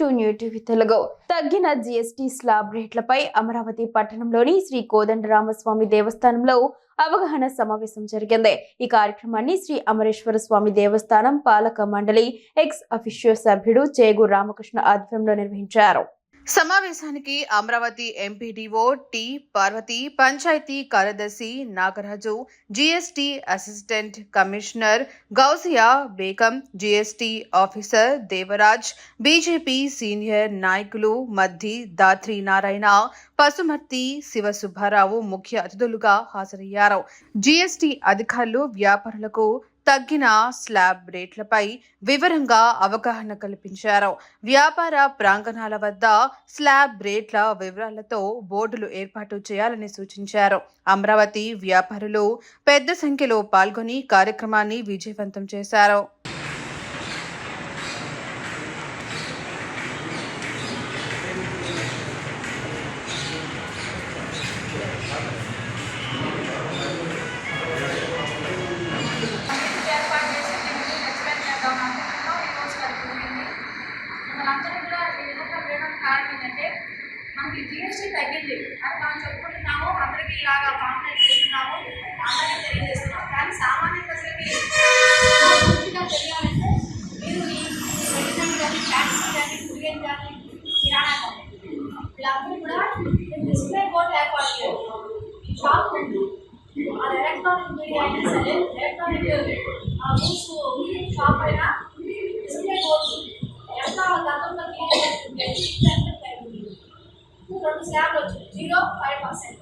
To new TV Telugu. తగ్గిన GST slab రేట్లపై Amaravati పట్టణంలోని శ్రీ కోదండరామస్వామి దేవస్థానంలో అవగాహన సమావేశం జరిగింది. ఈ కార్యక్రమాన్ని శ్రీ అమరేశ్వర స్వామి దేవస్థానం పాలక మండలి ఎక్స్ అఫిషియో సభ్యుడు చేగు రామకృష్ణ ఆధ్వర్యంలో నిర్వహించారు. సమావేశానికి అమరావతి ఎంపీడీఓ టి పార్వతి పంచాయతీ కార్యదర్శి Nagaraju GST assistant commissioner Gousiya Begum GST officer Devaraj BJP senior నాయకులు మద్ది దాత్రి నారాయణ పసుమర్తి శివసుబ్బారావు ముఖ్య అతిథులుగా హాజరయ్యారు. జీఎస్టీ అధికారులు వ్యాపారులకు తగ్గిన స్లాబ్ రేట్లపై వివరంగా అవగాహన కల్పించారు. వ్యాపార ప్రాంగణాల వద్ద స్లాబ్ రేట్ల వివరాలతో బోర్డులు ఏర్పాటు చేయాలని సూచించారు. అమరావతి వ్యాపారులు పెద్ద సంఖ్యలో పాల్గొని కార్యక్రమాన్ని విజయవంతం చేశారు. ఏర్పాటు మనకి జిఎస్టీ తగ్గింది అని మనం చెప్పుకుంటున్నాము అందరికీ ఇలాగా కాంప్లైంట్ చేస్తున్నాము అందరికీ తెలియజేస్తున్నాం కానీ సామాన్య ప్రజలకి పూర్తిగా తెలియాలంటే మీరు ఈ మెడిసిన్ కానీ ట్యాక్సీ కానీ కురియన్ కానీ కిరాణా కానీ వీళ్ళందరూ కూడా డిస్ప్లే బోర్డు ఏర్పాటు చేయాలి షాప్ ఉంది అది ఎలక్ట్రానిక్ మీడియా అయినా సరే ఎలక్ట్రానిక్ న్యూస్ షాప్ అయినా છે. આપણો છે. 0.5%